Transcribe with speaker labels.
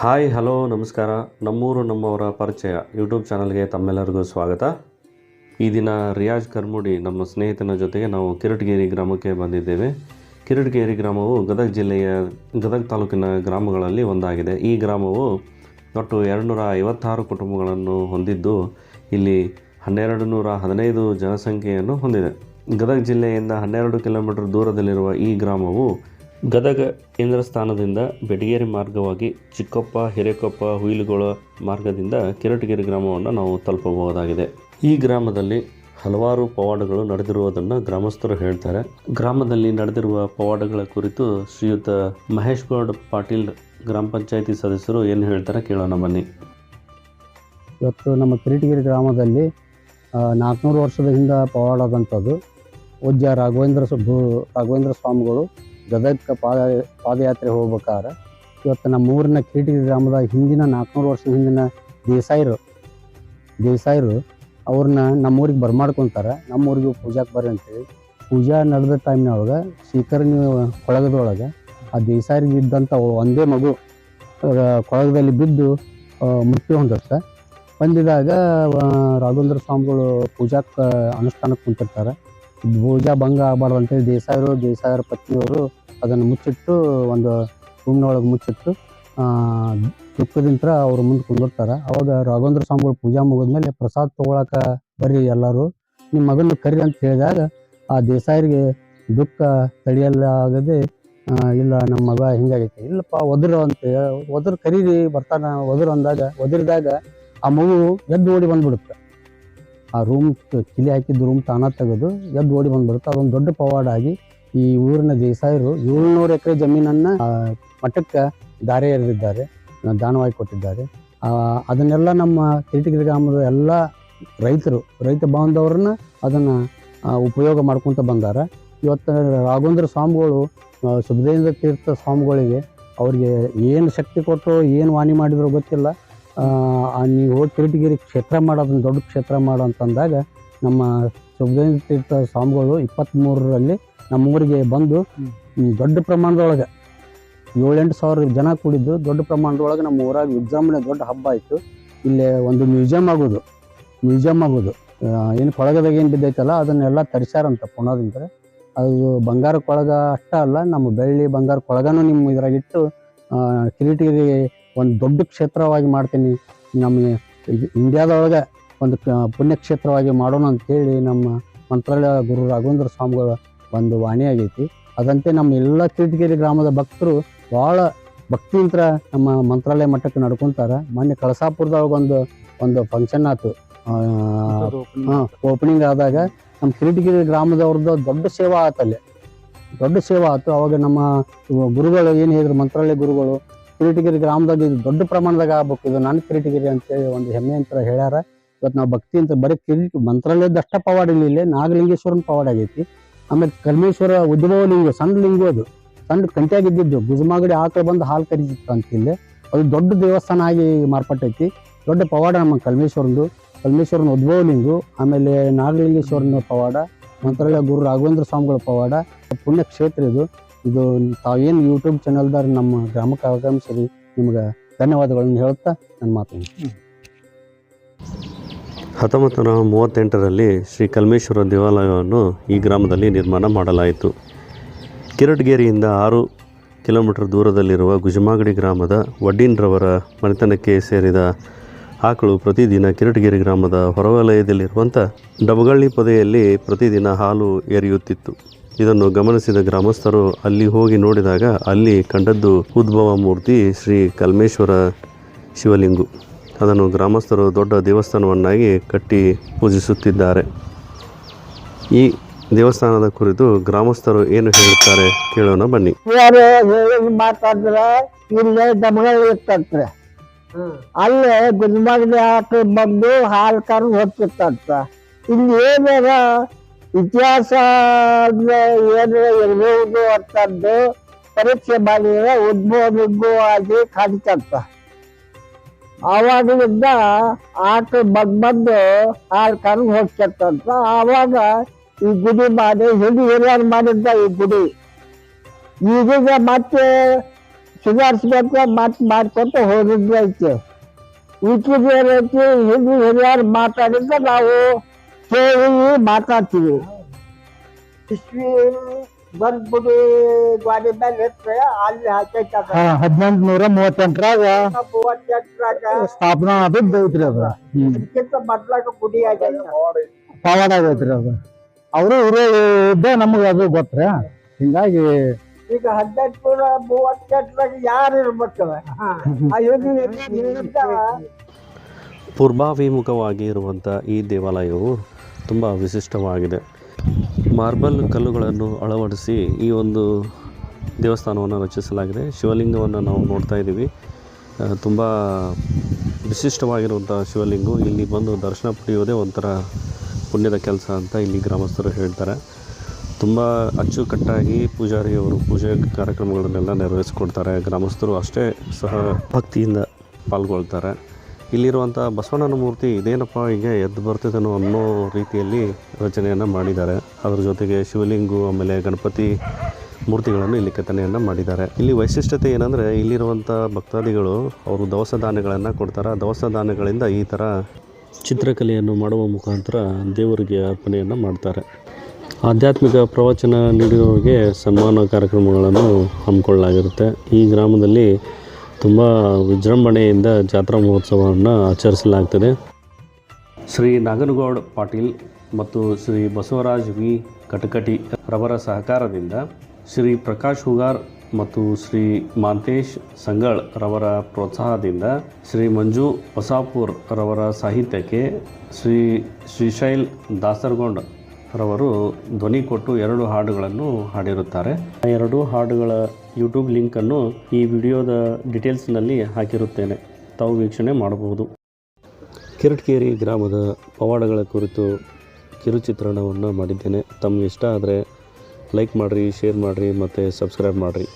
Speaker 1: Hi, hello, ನಮಸ್ಕಾರ. ನಮ್ಮೂರು ನಮ್ಮವರ ಪರಿಚಯ ಯೂಟ್ಯೂಬ್ ಚಾನಲ್ಗೆ ತಮ್ಮೆಲ್ಲರಿಗೂ ಸ್ವಾಗತ. ಈ ದಿನ ರಿಯಾಜ್ ಕರ್ಮುಡಿ ನಮ್ಮ ಸ್ನೇಹಿತನ ಜೊತೆಗೆ ನಾವು ಕಿರಟಗೇರಿ ಗ್ರಾಮಕ್ಕೆ ಬಂದಿದ್ದೇವೆ. ಕಿರಟಗೇರಿ ಗ್ರಾಮವು ಗದಗ ಜಿಲ್ಲೆಯ, ಗದಗ ತಾಲೂಕಿನ ಗ್ರಾಮಗಳಲ್ಲಿ ಒಂದಾಗಿದೆ. ಈ ಗ್ರಾಮವು ಒಟ್ಟು ಎರಡುನೂರ ಐವತ್ತಾರು ಕುಟುಂಬಗಳನ್ನು ಹೊಂದಿದ್ದು, ಇಲ್ಲಿ ಹನ್ನೆರಡು ನೂರ ಹದಿನೈದು ಜನಸಂಖ್ಯೆಯನ್ನು ಹೊಂದಿದೆ. ಗದಗ ಜಿಲ್ಲೆಯಿಂದ ಹನ್ನೆರಡು ಕಿಲೋಮೀಟರ್ ದೂರದಲ್ಲಿರುವ ಈ ಗ್ರಾಮವು ಗದಗ ಕೇಂದ್ರ ಸ್ಥಾನದಿಂದ ಬೆಟಗೇರಿ ಮಾರ್ಗವಾಗಿ ಚಿಕ್ಕಪ್ಪ, ಹಿರೇಕೊಪ್ಪ, ಹುಯಿಲುಗೋಳ ಮಾರ್ಗದಿಂದ ಕಿರಟಗಿರಿ ಗ್ರಾಮವನ್ನು ನಾವು ತಲುಪಬಹುದಾಗಿದೆ. ಈ ಗ್ರಾಮದಲ್ಲಿ ಹಲವಾರು ಪವಾಡಗಳು ನಡೆದಿರುವುದನ್ನು ಗ್ರಾಮಸ್ಥರು ಹೇಳ್ತಾರೆ. ಗ್ರಾಮದಲ್ಲಿ ನಡೆದಿರುವ ಪವಾಡಗಳ ಕುರಿತು ಶ್ರೀಯುತ ಮಹೇಶ್ ಗೌಡ್ ಪಾಟೀಲ್ ಗ್ರಾಮ ಪಂಚಾಯತಿ ಸದಸ್ಯರು ಏನು ಹೇಳ್ತಾರೆ ಕೇಳೋಣ ಬನ್ನಿ.
Speaker 2: ಇವತ್ತು ನಮ್ಮ ಕಿರಟಗಿರಿ ಗ್ರಾಮದಲ್ಲಿ ನಾಲ್ಕುನೂರು ವರ್ಷದ ಹಿಂದೆ ಪವಾಡದಂಥದ್ದು ಪೂಜ್ಯ ರಾಘವೇಂದ್ರ ಸುಬ್ಬು ರಾಘವೇಂದ್ರ ಸ್ವಾಮಿಗಳು ಗದಗಕ್ಕೆ ಪಾದ, ಪಾದಯಾತ್ರೆ ಹೋಗ್ಬೇಕಾದ್ರೆ ಇವತ್ತು ನಮ್ಮ ಊರಿನ ಕಿರೀಟಗಿರಿ ಗ್ರಾಮದ ಹಿಂದಿನ ನಾಲ್ಕುನೂರು ವರ್ಷದ ಹಿಂದಿನ ದೇಸಾಯಿರು ದೇಸಾಯಿರು ಅವ್ರನ್ನ ನಮ್ಮೂರಿಗೆ ಬರ್ಮಾಡ್ಕೊತಾರೆ. ನಮ್ಮೂರಿಗೆ ಪೂಜಾಕ್ಕೆ ಬರ್ರಿ ಅಂತೇಳಿ. ಪೂಜಾ ನಡೆದ ಟೈಮ್ನೊಳಗೆ ಶೀಕರಣಿ ಕೊಳಗದೊಳಗೆ ಆ ದೇಸಾಯಿಗೆ ಇದ್ದಂಥ ಒಂದೇ ಮಗು ಕೊಳಗದಲ್ಲಿ ಬಿದ್ದು ಮೃತ್ಯು ಹೊಂದಿರ್ತ ಬಂದಿದಾಗ ರಾಘವೇಂದ್ರ ಸ್ವಾಮಿಗಳು ಪೂಜಾಕ್ಕೆ ಅನುಷ್ಠಾನಕ್ಕೆ ಕುಂತಿರ್ತಾರೆ. ಪೂಜಾ ಭಂಗ ಆಗಬಾರ್ದು ಅಂತೇಳಿ ದೇಸಾಯರು ದೇಸಾಯರ ಪತ್ನಿಯವರು ಅದನ್ನು ಮುಚ್ಚಿಟ್ಟು ಒಂದು ರೂಮ್ನೊಳಗೆ ಮುಚ್ಚಿಟ್ಟು ಆ, ದುಃಖದಿಂತ ಅವ್ರು ಮುಂದೆ ಕುಂದಿರ್ತಾರೆ. ಅವಾಗ ರಾಘವೇಂದ್ರ ಸ್ವಾಮಿಗಳು ಪೂಜಾ ಮುಗಿದ್ಮೇಲೆ ಪ್ರಸಾದ ತೊಗೊಳಕ ಬರ್ರಿ ಎಲ್ಲರೂ. ನಿಮ್ಮ ಮಗನ ಕರಿ ಅಂತ ಹೇಳಿದಾಗ ಆ ದೇಸಾಯರಿಗೆ ದುಃಖ ಆಗದೆ ಇಲ್ಲ ನಮ್ಮ ಮಗ ಹಿಂಗಾಗೈತಿ. ಇಲ್ಲಪ್ಪ ಒದ್ರು ಅಂತ ಒದ್ರ ಕರೀರಿ ಬರ್ತಾನ ಒದ್ರು ಅಂದಾಗ ಒದರಿದಾಗ ಆ ಮಗು ಎದ್ದು ಓಡಿ ಬಂದ್ಬಿಡುತ್ತೆ. ಆ ರೂಮ್ ಕಿಲಿ ಹಾಕಿದ್ದು ರೂಮ್ ತಾನ ತೆಗೆದು ಎದ್ದು ಓಡಿ ಬಂದ್ಬಿಡುತ್ತೆ. ಅದೊಂದು ದೊಡ್ಡ ಪವಾಡ ಆಗಿ ಈ ಊರಿನ ದೇಸಾಯರು ಏಳ್ನೂರು ಎಕರೆ ಜಮೀನನ್ನ ಮಠಕ್ಕೆ ದಾರೆ ಎರೆದಿದ್ದಾರೆ ದಾನವಾಗಿ ಕೊಟ್ಟಿದ್ದಾರೆ. ಅದನ್ನೆಲ್ಲ ನಮ್ಮ ಕಿರಿಟಗಿರಿ ಗ್ರಾಮದ ಎಲ್ಲ ರೈತರು ರೈತ ಬಾಂಧವರನ್ನ ಅದನ್ನ ಉಪಯೋಗ ಮಾಡ್ಕೊತ ಬಂದಾರ. ಇವತ್ತು ರಾಘವೇಂದ್ರ ಸ್ವಾಮಿಗಳು ಆ, ಸುಬದೇಂದ್ರ ತೀರ್ಥ ಸ್ವಾಮಿಗಳಿಗೆ ಅವ್ರಿಗೆ ಏನು ಶಕ್ತಿ ಕೊಟ್ಟರು ಏನು ವಾಣಿ ಮಾಡಿದ್ರು ಗೊತ್ತಿಲ್ಲ. ನೀವು ಹೋಗಿ ತಿರುಟಗಿರಿ ಕ್ಷೇತ್ರ ಮಾಡೋದನ್ನ ದೊಡ್ಡ ಕ್ಷೇತ್ರ ಮಾಡೋ ಅಂತಂದಾಗ ನಮ್ಮ ಸುಬದೇಂದ್ರ ತೀರ್ಥ ಸ್ವಾಮಿಗಳು ಇಪ್ಪತ್ತ್ಮೂರರಲ್ಲಿ ನಮ್ಮ ಊರಿಗೆ ಬಂದು ದೊಡ್ಡ ಪ್ರಮಾಣದೊಳಗೆ ಏಳೆಂಟು ಸಾವಿರ ಜನ ಕೂಡಿದ್ದು ದೊಡ್ಡ ಪ್ರಮಾಣದೊಳಗೆ ನಮ್ಮ ಊರಾಗ ವಿಜೃಂಭಣೆ ದೊಡ್ಡ ಹಬ್ಬ ಆಯಿತು. ಇಲ್ಲಿ ಒಂದು ಮ್ಯೂಸಿಯಂ ಆಗೋದು ಮ್ಯೂಸಿಯಂ ಆಗೋದು. ಏನು ಕೊಳಗದಾಗ ಏನು ಬಿದ್ದೈತಲ್ಲ ಅದನ್ನೆಲ್ಲ ತರಿಸ್ಯಾರಂತ ಪುಣದಿಂದ ಅದು ಬಂಗಾರ ಕೊಳಗ ಅಷ್ಟೇ ಅಲ್ಲ ನಮ್ಮ ಬೆಳ್ಳಿ ಬಂಗಾರ ಕೊಳಗನೂ ನಿಮ್ಮ ಇದ್ರಾಗಿಟ್ಟು ಕಿರೀಟಗಿರಿ ಒಂದು ದೊಡ್ಡ ಕ್ಷೇತ್ರವಾಗಿ ಮಾಡ್ತೀನಿ. ನಮ್ಮ ಇಂಡಿಯಾದೊಳಗೆ ಒಂದು ಪುಣ್ಯಕ್ಷೇತ್ರವಾಗಿ ಮಾಡೋಣ ಅಂತೇಳಿ ನಮ್ಮ ಮಂತ್ರಾಲಯ ಗುರು ರಾಘವೇಂದ್ರ ಸ್ವಾಮಿಗಳ ಒಂದು ವಾಣಿ ಆಗೈತಿ. ಅದಂತೆ ನಮ್ಮ ಎಲ್ಲ ಕಿರೀಟಗಿರಿ ಗ್ರಾಮದ ಭಕ್ತರು ಭಾಳ ಭಕ್ತಿಯಿಂದ ನಮ್ಮ ಮಂತ್ರಾಲಯ ಮಠಕ್ಕೆ ನಡ್ಕೊತಾರೆ. ಮೊನ್ನೆ ಕಳಸಾಪುರದೊಳಗೆ ಒಂದು ಒಂದು ಫಂಕ್ಷನ್ ಆಯ್ತು ಓಪನಿಂಗ್ ಆದಾಗ ನಮ್ಮ ಕಿರೀಟಗಿರಿ ಗ್ರಾಮದವ್ರದ್ದು ದೊಡ್ಡ ಸೇವಾ ಆತಲ್ಲಿ. ದೊಡ್ಡ ಸೇವಾ ಆಯ್ತು ಅವಾಗ ನಮ್ಮ ಗುರುಗಳು ಏನು ಹೇಳಿದ್ರು, ಮಂತ್ರಾಲಯ ಗುರುಗಳು ಕಿರೀಟಗಿರಿ ಗ್ರಾಮದಾಗ ಇದು ದೊಡ್ಡ ಪ್ರಮಾಣದಾಗ ಆಗ್ಬೇಕು. ಇದು ನನ್ನ ಕಿರೀಟಗಿರಿ ಅಂತೇಳಿ ಒಂದು ಹೆಮ್ಮೆ ಅಂತ ಹೇಳ್ಯಾರ. ಇವತ್ತು ನಾವು ಭಕ್ತಿ ಅಂತ ಬರೀ ಕಿರೀಟ ಮಂತ್ರಾಲಯದ ಅಷ್ಟ ಪವಾಡ ಇಲ್ಲ ಇಲ್ಲಿ, ನಾಗಲಿಂಗೇಶ್ವರನ ಪವಾಡ ಆಗೈತಿ. ಆಮೇಲೆ ಕಲ್ಮೇಶ್ವರ ಉದ್ಭವ ಲಿಂಗ, ಸಣ್ಣ ಲಿಂಗ ಅದು. ಸಣ್ಣ ಕಂಟಿಯಾಗಿದ್ದು ಗುಜಮಾಗಡಿ ಆಕಳು ಬಂದು ಹಾಲು ಕರಿತಿತ್ತು ಅಂತ ಇಲ್ಲಿ. ಅದು ದೊಡ್ಡ ದೇವಸ್ಥಾನ ಆಗಿ ಮಾರ್ಪಟ್ಟೈತಿ. ದೊಡ್ಡ ಪವಾಡ ನಮ್ಮ ಕಲ್ಮೇಶ್ವರಂದು ಕಲ್ಮೇಶ್ವರನ ಉದ್ಭವ ಲಿಂಗು, ಆಮೇಲೆ ನಾಗಲಿಂಗೇಶ್ವರನ ಪವಾಡ, ಮಂತ್ರಾಲಯ ಗುರು ರಾಘವೇಂದ್ರ ಸ್ವಾಮಿಗಳ ಪವಾಡ ಪುಣ್ಯ ಕ್ಷೇತ್ರ ಇದು. ಇದು ತಾವೇನು ಯೂಟ್ಯೂಬ್ ಚಾನಲ್ದಾರ ನಮ್ಮ ಗ್ರಾಮಕ್ಕೆ ಆಗಮಿಸಿರಿ, ನಿಮ್ಗೆ ಧನ್ಯವಾದಗಳನ್ನು ಹೇಳುತ್ತಾ ನನ್ನ ಮಾತು
Speaker 1: ಹತ್ತೊಂಬತ್ತು ನೂರ ಮೂವತ್ತೆಂಟರಲ್ಲಿ ಶ್ರೀ ಕಲ್ಮೇಶ್ವರ ದೇವಾಲಯವನ್ನು ಈ ಗ್ರಾಮದಲ್ಲಿ ನಿರ್ಮಾಣ ಮಾಡಲಾಯಿತು. ಕಿರಟ್ಗೇರಿಯಿಂದ ಆರು ಕಿಲೋಮೀಟರ್ ದೂರದಲ್ಲಿರುವ ಗುಜಮಾಗಡಿ ಗ್ರಾಮದ ವಡ್ಡೀನ್ರವರ ಮನೆತನಕ್ಕೆ ಸೇರಿದ ಆಕಳು ಪ್ರತಿದಿನ ಕಿರಟ್ಗೇರಿ ಗ್ರಾಮದ ಹೊರವಲಯದಲ್ಲಿರುವಂಥ ಡಬಗಳ್ಳಿ ಪೊದೆಯಲ್ಲಿ ಪ್ರತಿದಿನ ಹಾಲು ಎರೆಯುತ್ತಿತ್ತು. ಇದನ್ನು ಗಮನಿಸಿದ ಗ್ರಾಮಸ್ಥರು ಅಲ್ಲಿ ಹೋಗಿ ನೋಡಿದಾಗ ಅಲ್ಲಿ ಕಂಡದ್ದು ಉದ್ಭವ ಮೂರ್ತಿ ಶ್ರೀ ಕಲ್ಮೇಶ್ವರ ಶಿವಲಿಂಗು. ಅದನ್ನು ಗ್ರಾಮಸ್ಥರು ದೊಡ್ಡ ದೇವಸ್ಥಾನವನ್ನಾಗಿ ಕಟ್ಟಿ ಪೂಜಿಸುತ್ತಿದ್ದಾರೆ. ಈ ದೇವಸ್ಥಾನದ ಕುರಿತು ಗ್ರಾಮಸ್ಥರು ಏನು ಹೇಳುತ್ತಾರೆ ಕೇಳೋಣ ಬನ್ನಿ.
Speaker 3: ಮಾತಾಡಿದ್ರ ಇಲ್ಲೇ ಅಲ್ಲೇ ಹಾಕಿ ಬಂದು ಹಾಲು ಕರ್ದು ಹೋಗ್ತಿರ್ತಂತ ಇಲ್ಲಿ ಏನಾರ ಇತಿಹಾಸ ಅಂದ್ರೆ ಏನು ಇರ್ಬೋದು ಅಂತಂದು ಪರೀಕ್ಷೆ ಮಾಡಿದ್ರೆ ಉದ್ಭವ ಆಗಿ ಕಾಣ್ತಂತ ಆವಾಗಲಿಂದ ಆಟ ಬಂದ್ ಬಂದು ಹಾಲು ಕರ್ದು ಹೋಗ್ತಿತ್ತಂತ ಆವಾಗ ಈ ಗುಡಿ ಮಾಡಿ ಹಿಡಿ ಹಿರಿಯರು ಮಾಡಿದ್ದ ಈ ಗುಡಿ. ಈಗೀಗ ಮತ್ತೆ ಸುಧಾರಿಸ್ಬೇಕು ಮತ್ ಮಾಡ್ಕೊತ ಹೋಗಿದ್ದು ಐತಿ. ಉಳ್ಕಿದ್ ಏನೈತಿ ಹಿಂದಿ ಹಿರಿಯರು ಮಾತಾಡಿದ್ರೆ ನಾವು ಕೇಳಿ ಮಾತಾಡ್ತೀವಿ. ಇಸ್ವಿ ಬಂದ್ಬಿಡಿ ಗಾಡಿ ಮೇಲೆ ಇಟ್ರೆ ಅಲ್ಲಿ ಹಾಕೈತೆ
Speaker 2: ಹದಿನೆಂಟು ನೂರ ಮೂವತ್ತೆಂಟರಾಗ
Speaker 3: ಮೂವತ್ತೆಂಟರಾಗ
Speaker 2: ಸ್ಥಾಪನಾ ಆದದ್ದು ಐತ್ರಿ ಅದು.
Speaker 3: ಅದಕ್ಕಿಂತ ಮೊದ್ಲಾಗ ಗುಡಿ ಆಗೈತೆ.
Speaker 2: ಪವಾಡ ಆಗೈತ್ರಿ ಅದು. ಅವರು ಇರೋ ಇದ್ದ ನಮಗೆ ಅದು ಗೊತ್ತ್ರಿ? ಹಿಂಗಾಗಿ
Speaker 3: ಈಗ ಹದಿನೆಂಟು ನೂರ ಮೂವತ್ತೆಂಟರಾಗ ಯಾರು ಇರ್ಬೇಕು ಅಯೋಧ್ಯೆ
Speaker 1: ಪೂರ್ವಾಭಿಮುಖವಾಗಿ ಇರುವಂಥ ಈ ದೇವಾಲಯವು ತುಂಬ ವಿಶಿಷ್ಟವಾಗಿದೆ. ಮಾರ್ಬಲ್ ಕಲ್ಲುಗಳನ್ನು ಅಳವಡಿಸಿ ಈ ಒಂದು ದೇವಸ್ಥಾನವನ್ನು ರಚಿಸಲಾಗಿದೆ. ಶಿವಲಿಂಗವನ್ನು ನಾವು ನೋಡ್ತಾ ಇದ್ದೀವಿ. ತುಂಬ ವಿಶಿಷ್ಟವಾಗಿರುವಂಥ ಶಿವಲಿಂಗು. ಇಲ್ಲಿ ಬಂದು ದರ್ಶನ ಪಡೆಯೋದೇ ಒಂಥರ ಪುಣ್ಯದ ಕೆಲಸ ಅಂತ ಇಲ್ಲಿ ಗ್ರಾಮಸ್ಥರು ಹೇಳ್ತಾರೆ. ತುಂಬ ಅಚ್ಚುಕಟ್ಟಾಗಿ ಪೂಜಾರಿಯವರು ಪೂಜೆ ಕಾರ್ಯಕ್ರಮಗಳನ್ನೆಲ್ಲ ನೆರವೇರಿಸ್ಕೊಡ್ತಾರೆ. ಗ್ರಾಮಸ್ಥರು ಅಷ್ಟೇ ಸಹ ಭಕ್ತಿಯಿಂದ ಪಾಲ್ಗೊಳ್ತಾರೆ. ಇಲ್ಲಿರುವಂಥ ಬಸವಣ್ಣನ ಮೂರ್ತಿ ಇದೇನಪ್ಪ ಹೀಗೆ ಎದ್ದು ಬರ್ತಿದ್ದನು ಅನ್ನೋ ರೀತಿಯಲ್ಲಿ ರಚನೆಯನ್ನು ಮಾಡಿದ್ದಾರೆ. ಅದರ ಜೊತೆಗೆ ಶಿವಲಿಂಗು, ಆಮೇಲೆ ಗಣಪತಿ ಮೂರ್ತಿಗಳನ್ನು ಇಲ್ಲಿ ಕೆತ್ತನೆಯನ್ನು ಮಾಡಿದ್ದಾರೆ. ಇಲ್ಲಿ ವೈಶಿಷ್ಟ್ಯತೆ ಏನಂದರೆ ಇಲ್ಲಿರುವಂಥ ಭಕ್ತಾದಿಗಳು ಅವರು ದವಸ ಧಾನ್ಯಗಳನ್ನು ಕೊಡ್ತಾರೆ. ದವಸ ಧಾನ್ಯಗಳಿಂದ ಈ ಥರ ಚಿತ್ರಕಲೆಯನ್ನು ಮಾಡುವ ಮುಖಾಂತರ ದೇವರಿಗೆ ಅರ್ಪಣೆಯನ್ನು ಮಾಡ್ತಾರೆ. ಆಧ್ಯಾತ್ಮಿಕ ಪ್ರವಚನ ನೀಡಿರೋರಿಗೆ ಸನ್ಮಾನ ಕಾರ್ಯಕ್ರಮಗಳನ್ನು ಹಮ್ಮಿಕೊಳ್ಳಲಾಗಿರುತ್ತೆ. ಈ ಗ್ರಾಮದಲ್ಲಿ ತುಂಬ ವಿಜೃಂಭಣೆಯಿಂದ ಜಾತ್ರಾ ಮಹೋತ್ಸವವನ್ನು ಆಚರಿಸಲಾಗ್ತದೆ. ಶ್ರೀ ನಾಗನಗೌಡ ಪಾಟೀಲ್ ಮತ್ತು ಶ್ರೀ ಬಸವರಾಜ್ ವಿ ಕಟಕಟಿ ರವರ ಸಹಕಾರದಿಂದ ಶ್ರೀ ಪ್ರಕಾಶ್ ಹುಗಾರ್ ಮತ್ತು ಶ್ರೀ ಮಾಂತೇಶ್ ಸಂಗಳ್ ರವರ ಪ್ರೋತ್ಸಾಹದಿಂದ ಶ್ರೀ ಮಂಜು ಹೊಸಾಪುರ್ ರವರ ಸಾಹಿತ್ಯಕ್ಕೆ ಶ್ರೀ ಶ್ರೀಶೈಲ್ ದಾಸರಗೊಂಡ್ ರವರು ಧ್ವನಿ ಕೊಟ್ಟು ಎರಡು ಹಾಡುಗಳನ್ನು ಹಾಡಿರುತ್ತಾರೆ. ಎರಡು ಹಾಡುಗಳ ಯೂಟ್ಯೂಬ್ ಲಿಂಕನ್ನು ಈ ವಿಡಿಯೋದ ಡಿಟೇಲ್ಸ್ನಲ್ಲಿ ಹಾಕಿರುತ್ತೇನೆ. ತಾವು ವೀಕ್ಷಣೆ ಮಾಡಬಹುದು. ಕಿರಟ್ಕೇರಿ ಗ್ರಾಮದ ಪವಾಡಗಳ ಕುರಿತು ಕಿರುಚಿತ್ರಣವನ್ನು ಮಾಡಿದ್ದೇನೆ. ತಮಗೆ ಇಷ್ಟ ಆದರೆ ಲೈಕ್ ಮಾಡಿರಿ, ಶೇರ್ ಮಾಡಿರಿ ಮತ್ತು ಸಬ್ಸ್ಕ್ರೈಬ್ ಮಾಡಿರಿ.